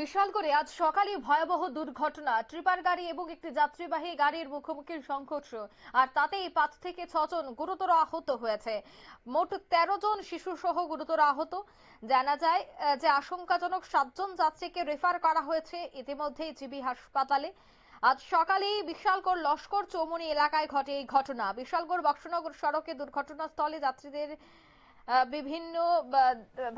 বিশাল করে আজ সকালে ভয়াবহ দুর্ঘটনা, ট্রিপার গাড়ি এবং একটি যাত্রীবাহী গাড়ির মুখোমুখি সংঘর্ষ, আর তাতেই পাঁচ থেকে ছজন গুরুতর আহত হয়েছে। মোট তেরো জন শিশু সহ গুরুতর আহত। জানা যায় যে আশঙ্কাজনক সাতজন যাত্রীকে রেফার করা হয়েছে, ইতিমধ্যেই জিবি হাসপাতালে। আজ সকালেই বিশালগড় লস্কর চৌমনি এলাকায় ঘটে এই ঘটনা। বিশালগড় বক্সনগর সড়কে দুর্ঘটনাস্থলে যাত্রীদের বিভিন্ন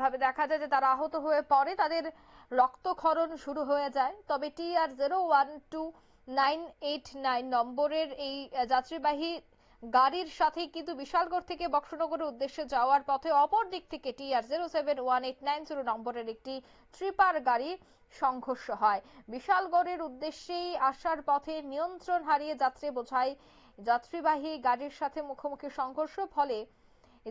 ভাবে দেখা যায় যে তারা আহত হয়ে পড়ে, তাদের রক্তক্ষরণ শুরু হয়ে যায়। তবে T R zero one two nine eight nine নম্বরের এই যাত্রীবাহী গাড়ির সাথে কিন্তু বিশালগড় থেকে বক্সনগরের উদ্দেশ্যে যাওয়ার পথে অপর দিক থেকে T R zero seven one eight nine zero নম্বরের একটি ট্রিপার গাড়ি সংঘর্ষ হয়। বিশালগড়ের উদ্দেশ্যেই আসার পথে নিয়ন্ত্রণ হারিয়ে যাত্রী বোঝাই যাত্রীবাহী গাড়ির সাথে মুখোমুখি সংঘর্ষ, ফলে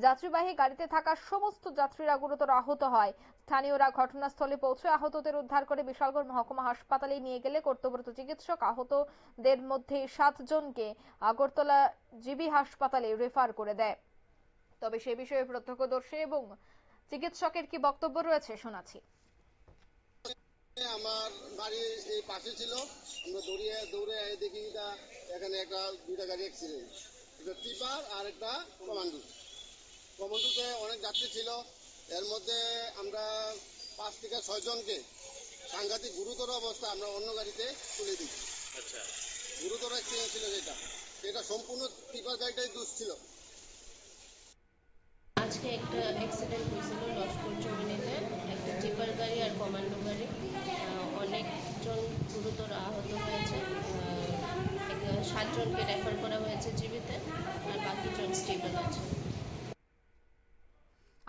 যাত্রীবাহী গাড়িতে থাকা সমস্ত যাত্রীরা গুরুতর আহত হয়। স্থানীয়রা ঘটনাস্থলে পৌঁছে আহতদের উদ্ধার করে বিশালগড় মহকুমা হাসপাতালে নিয়ে গেলে কর্তব্যরত চিকিৎসক আহতদের মধ্যে সাতজনকে আগরতলা জিবি হাসপাতালে রেফার করে দেয়। তবে সে বিষয়ে প্রত্যক্ষদর্শী এবং চিকিৎসকের কি বক্তব্য রয়েছে শোনাচ্ছি। আমার বাড়ি এই পাশে ছিল। আমরা দৌড়িয়ে, দৌড়ে দেখি এখানে একটা দুইটা গাড়ি অ্যাক্সিডেন্ট একটা টিপার আর একটা কমান্ডো। কমান্ডোতে অনেক যাত্রী ছিল। এর মধ্যে আমরা পাঁচ থেকে ছয় জনকে সাংঘাতিক গুরুতর অবস্থা আমরা অন্য গাড়িতে তুলে দিই। আচ্ছা। গুরুতর অ্যাক্সিডেন্ট ছিল যেটা। সেটা সম্পূর্ণ টিপার গাড়িটাই দোষ ছিল। আজকে একটা অ্যাক্সিডেন্ট হয়েছিল লস্কর চৌমনিতে একটা টিপার গাড়ি আর কমান্ডো গাড়ি। অনেকজন গুরুতর আহত হয়েছে। আহ, এক- সাতজনকে রেফার করা হয়েছে জীবিতে। আর বাকিজন স্টেবল আছে।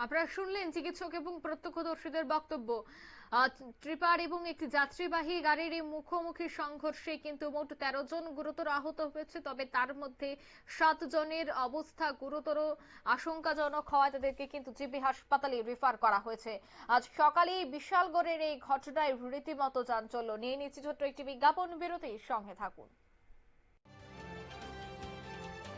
আপনারা শুনলেন চিকিৎসক এবং প্রত্যক্ষদর্শীদের বক্তব্য। ট্রিপার এবং একটি যাত্রীবাহী গাড়ির মুখোমুখি সংঘর্ষে কিন্তু মোট তেরো জন গুরুতর আহত হয়েছে, তবে তার মধ্যে সাত জনের অবস্থা গুরুতর আশঙ্কাজনক হওয়ায় তাদেরকে কিন্তু জিবি হাসপাতালে রেফার করা হয়েছে। আজ সকালে বিশালগড়ের এই ঘটনায় রীতিমতো চাঞ্চল্য। নিয়ে নিচ্ছি ছোট্ট একটি বিজ্ঞাপন বিরতি সঙ্গে থাকুন।